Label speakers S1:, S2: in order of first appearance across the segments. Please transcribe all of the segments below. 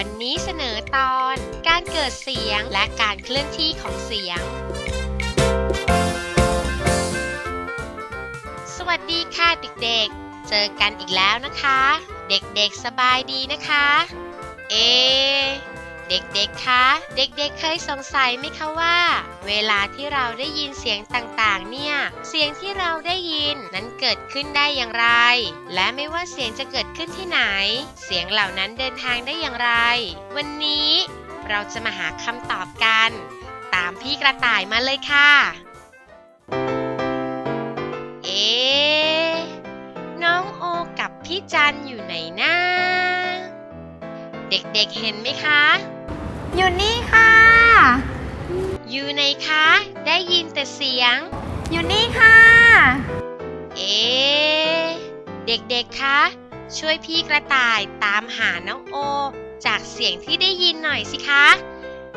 S1: วันนี้เสนอตอนการเกิดเสียงและการเคลื่อนที่ของเสียง สวัสดีค่ะเด็กๆ เจอกันอีกแล้วนะคะ เด็กๆสบายดีนะคะ เอะ เด็กๆ คะ เด็กๆ เคยสงสัยไหมคะว่า เวลาที่เราได้ยินเสียงต่างๆ เนี่ย เสียงที่เราได้ยินนั้นเกิดขึ้นได้อย่างไร และไม่ว่าเสียงจะเกิดขึ้นที่ไหน เสียงเหล่านั้นเดินทางได้อย่างไร วันนี้เราจะมาหาคำตอบกัน ตามพี่กระต่ายมาเลยค่ะ เอะน้องโอกับพี่จันอยู่ไหนนะเด็กๆเห็นไหมคะ
S2: อยู่นี่ค่ะ
S1: อยู่ไหนคะ ได้ยินแต่เสียง
S2: อยู่นี่ค่ะ
S1: เอ๊ะเด็กๆ คะ ช่วยพี่กระต่ายตามหาน้องโอ จากเสียงที่ได้ยินหน่อยสิคะ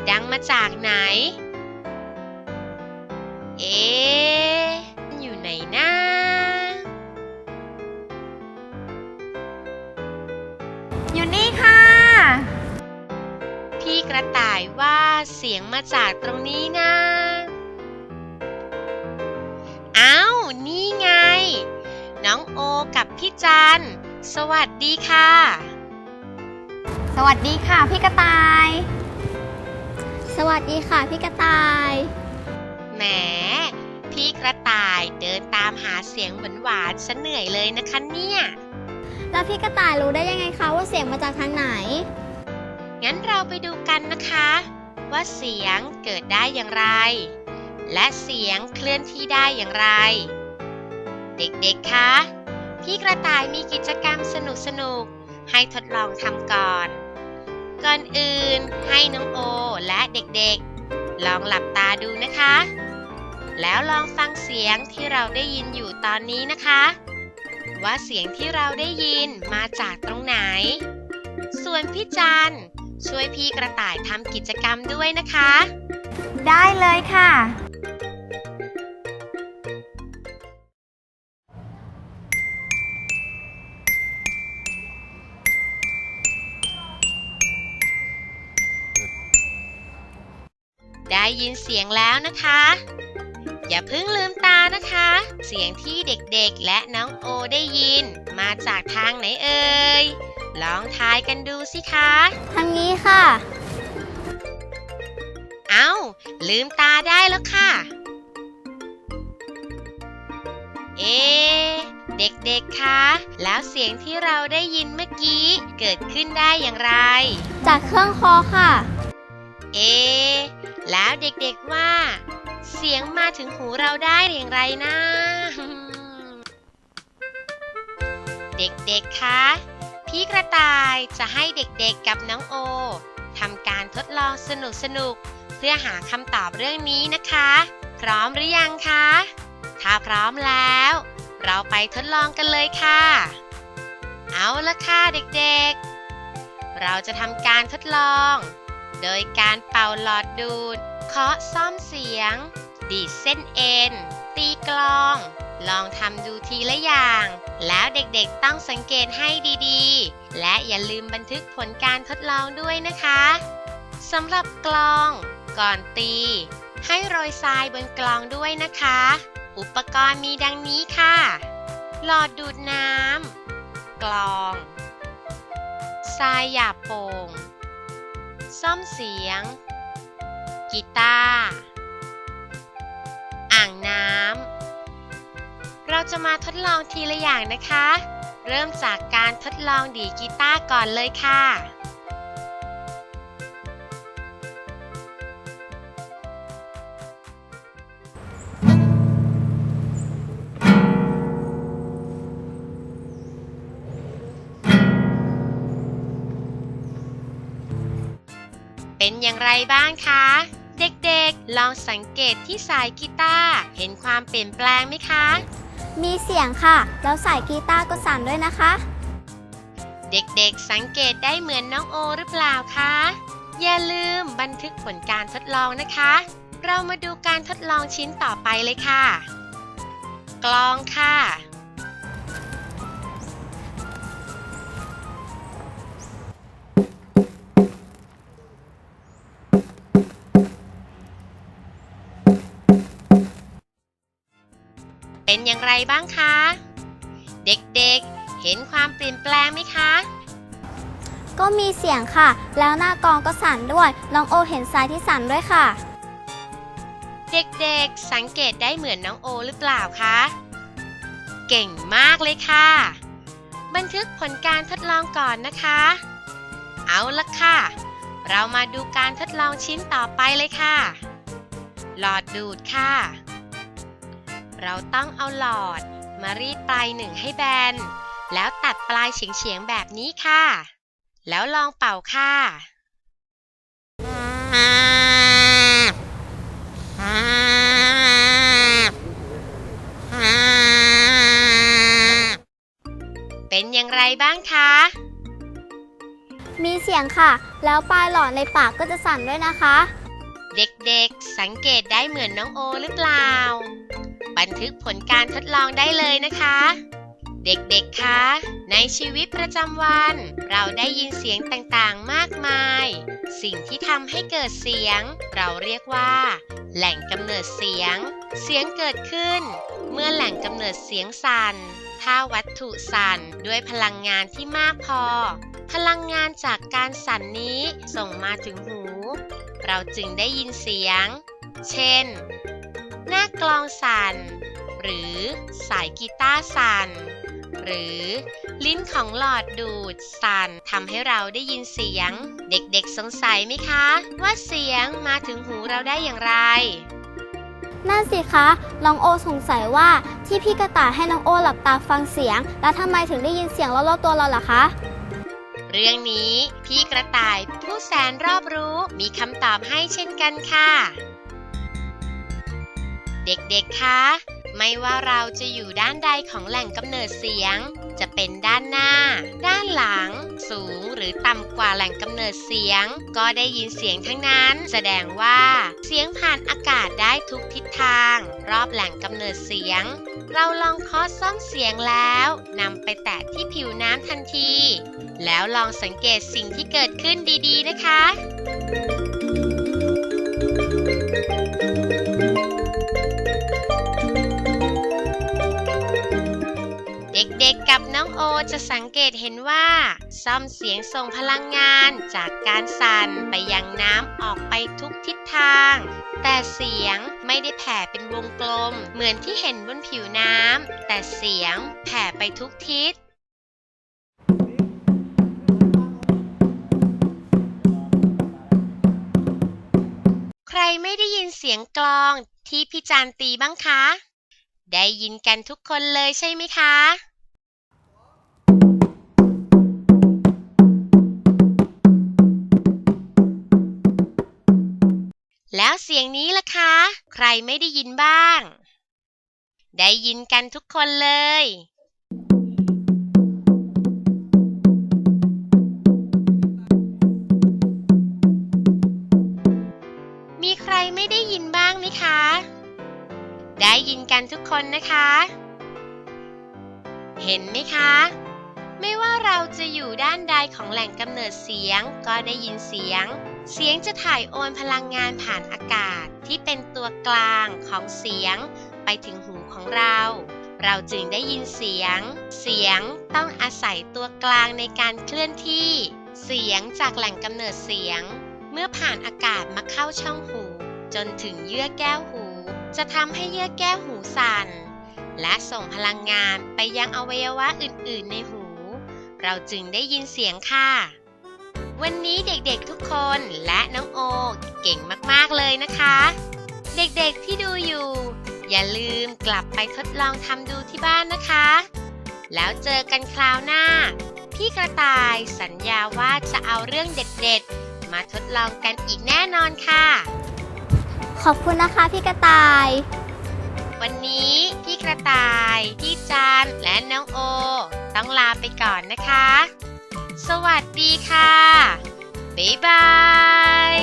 S1: ดังมาจากไหน เอ๊ะอยู่ไหนนะ
S2: อ
S1: กระต่ายว่าเสียงมาจากตรงนี้นะ อ้าว นี่ไง น้องโอกับพี่จัน สวัสดีค่ะ
S2: สวัสดีค่ะพี่กระต่าย
S3: สวัสดีค่ะพี่กระต่าย
S1: แหม พี่กระต่ายเดินตามหาเสียงหวานๆซะเหนื่อยเลยนะคะเนี่ย
S3: แล้วพี่กระต่ายรู้ได้ยังไงคะว่าเสียงมาจากทางไหน
S1: งั้นเราไปดูกันนะคะ ว่าเสียงเกิดได้อย่างไร และเสียงเคลื่อนที่ได้อย่างไร เด็กๆ คะ พี่กระต่ายมีกิจกรรมสนุกๆ ให้ทดลองทำก่อน ก่อนอื่นให้น้องโอและเด็กๆ ลองหลับตาดูนะคะ แล้วลองฟังเสียงที่เราได้ยินอยู่ตอนนี้นะคะ ว่าเสียงที่เราได้ยินมาจากตรงไหน ส่วนพี่จัน ช่วยพี่กระต่ายทำกิจกรรมด้วยนะคะ
S2: ได้เลยค่ะ
S1: ได้ยินเสียงแล้วนะคะ อย่าเพิ่งลืมตานะคะ เสียงที่เด็กๆและน้องโอได้ยิน มาจากทางไหนเอ่ย ลองทายกันดูสิคะ
S3: ทางนี้ค่ะ
S1: เอ้า ลืมตาได้แล้วค่ะ เอะเด็กๆ คะ แล้วเสียงที่เราได้ยินเมื่อกี้เกิดขึ้นได้อย่างไร
S3: จากเครื่องคอค่ะ
S1: เอะแล้วเด็กๆว่า เสียงมาถึงหูเราได้อย่างไรนะ เด็กๆ คะ พี่กระต่ายจะให้เด็กๆกับน้องโอทำการทดลองสนุกๆเพื่อหาคำตอบเรื่องนี้นะคะ พร้อมหรือยังคะ ถ้าพร้อมแล้ว เราไปทดลองกันเลยค่ะ เอาละค่ะเด็กๆ เราจะทำการทดลอง โดยการเป่าหลอดดูด เคาะซ่อมเสียง ดีดเส้นเอ็น ตีกลอง ลองทำดูทีละอย่าง แล้วเด็กๆต้องสังเกตให้ดีๆ และอย่าลืมบันทึกผลการทดลองด้วยนะคะสำหรับกลอง ก่อนตี ให้โรยทรายบนกลองด้วยนะคะ อุปกรณ์มีดังนี้ค่ะ หลอดดูดน้ำกลอง ทรายหยาบโป่ง ซ่อมเสียง กีตาร์ จะมาทดลองทีละอย่างนะคะ เริ่มจากการทดลองดีกีตาร์ก่อนเลยค่ะเป็นอย่างไรบ้างคะ เด็กๆ ลองสังเกตที่สายกีตาร์เห็นความเปลี่ยนแปลงไหมคะ
S3: มีเสียงค่ะ แล้วสายกีตาร์ก็สั่นด้วยนะคะ
S1: เด็กๆสังเกตได้เหมือนน้องโอหรือเปล่าคะ อย่าลืมบันทึกผลการทดลองนะคะ เรามาดูการทดลองชิ้นต่อไปเลยค่ะ กลองค่ะ บ้างคะ เด็กๆ เห็นความเปลี่ยนแปลงไหมคะ
S3: ก็มีเสียงค่ะ แล้วหน้ากองก็สั่นด้วยน้องโอเห็นทรายที่สั่นด้วยค่ะ
S1: เด็กๆ สังเกตได้เหมือนน้องโอหรือเปล่าคะ เก่งมากเลยค่ะ บันทึกผลการทดลองก่อนนะคะ เอาละค่ะ เรามาดูการทดลองชิ้นต่อไปเลยค่ะ หลอดดูดค่ะ เราต้องเอาหลอด มารีดปลายหนึ่งให้แบน แล้วตัดปลายเฉียงๆแบบนี้ค่ะ แล้วลองเป่าค่ะเป็นอย่างไรบ้างคะ
S3: มีเสียงค่ะ แล้วปลายหลอดในปากก็จะสั่นด้วยนะคะ
S1: เด็กๆ สังเกตได้เหมือนน้องโอหรือเปล่า บันทึกผลการทดลองได้เลยนะคะ เด็กๆ คะ ในชีวิตประจำวัน เราได้ยินเสียงต่างๆ มากมาย สิ่งที่ทำให้เกิดเสียง เราเรียกว่า แหล่งกำเนิดเสียง เสียงเกิดขึ้น เมื่อแหล่งกำเนิดเสียงสั่น ถ้าวัตถุสั่นด้วยพลังงานที่มากพอ พลังงานจากการสั่นนี้ส่งมาถึงหู เราจึงได้ยินเสียง เช่น หน้ากลองสั่น หรือสายกีตาร์สั่น หรือลิ้นของหลอดดูดสั่นทำให้เราได้ยินเสียง เด็กๆสงสัยไหมคะ ว่าเสียงมาถึงหูเราได้อย่างไร
S3: นั่นสิคะน้องโอสงสัยว่าที่พี่กระต่ายให้น้องโอหลับตาฟังเสียง แล้วทำไมถึงได้ยินเสียงรอบๆตัวเราล่ะคะ
S1: เรื่องนี้พี่กระต่ายผู้แสนรอบรู้มีคำตอบให้เช่นกันค่ะ เด็กๆ คะ ไม่ว่าเราจะอยู่ด้านใดของแหล่งกำเนิดเสียง จะเป็นด้านหน้า ด้านหลัง สูงหรือต่ำกว่าแหล่งกำเนิดเสียง ก็ได้ยินเสียงทั้งนั้น แสดงว่า เสียงผ่านอากาศได้ทุกทิศทาง รอบแหล่งกำเนิดเสียง เราลองเคาะซ่อมเสียงแล้วนำไปแตะที่ผิวน้ำทันที แล้วลองสังเกตสิ่งที่เกิดขึ้นดีๆ นะคะ ด็กๆ กับน้องโอจะสังเกตเห็นว่า ซ่อมเสียงส่งพลังงานจากการสั่นไปยังน้ำออกไปทุกทิศทาง แต่เสียงไม่ได้แผ่เป็นวงกลม เหมือนที่เห็นบนผิวน้ำแต่เสียงแผ่ไปทุกทิศใครไม่ได้ยินเสียงกลองที่พี่จานตีบ้างคะ ได้ยินกันทุกคนเลยใช่ไหมคะ แล้วเสียงนี้ล่ะคะ ใครไม่ได้ยินบ้าง ได้ยินกันทุกคนเลย มีใครไม่ได้ยินบ้างไหมคะ ได้ยินกันทุกคนนะคะ เห็นไหมคะไม่ว่าเราจะอยู่ด้านใดของแหล่งกำเนิดเสียงก็ได้ยินเสียง เสียงจะถ่ายโอนพลังงานผ่านอากาศที่เป็นตัวกลางของเสียงไปถึงหูของเรา เราจึงได้ยินเสียง เสียงต้องอาศัยตัวกลางในการเคลื่อนที่ เสียงจากแหล่งกำเนิดเสียง เมื่อผ่านอากาศมาเข้าช่องหู จนถึงเยื่อแก้วหู จะทำให้เยื่อแก้วหูสั่น และส่งพลังงานไปยังอวัยวะอื่น ๆ ในหู เราจึงได้ยินเสียงค่ะ วันนี้เด็กๆทุกคนและน้องโอเก่งมากๆเลยนะคะ เด็กๆที่ดูอยู่ อย่าลืมกลับไปทดลองทำดูที่บ้านนะคะ แล้วเจอกันคราวหน้า พี่กระต่ายสัญญาว่าจะเอาเรื่องเด็ดๆ มาทดลองกันอีกแน่นอนค่ะ
S3: ขอบคุณนะคะพี่กระต่าย
S1: วันนี้พี่กระต่าย พี่จานและน้องโอ ต้องลาไปก่อนนะคะ สวัสดีค่ะ บ๊ายบาย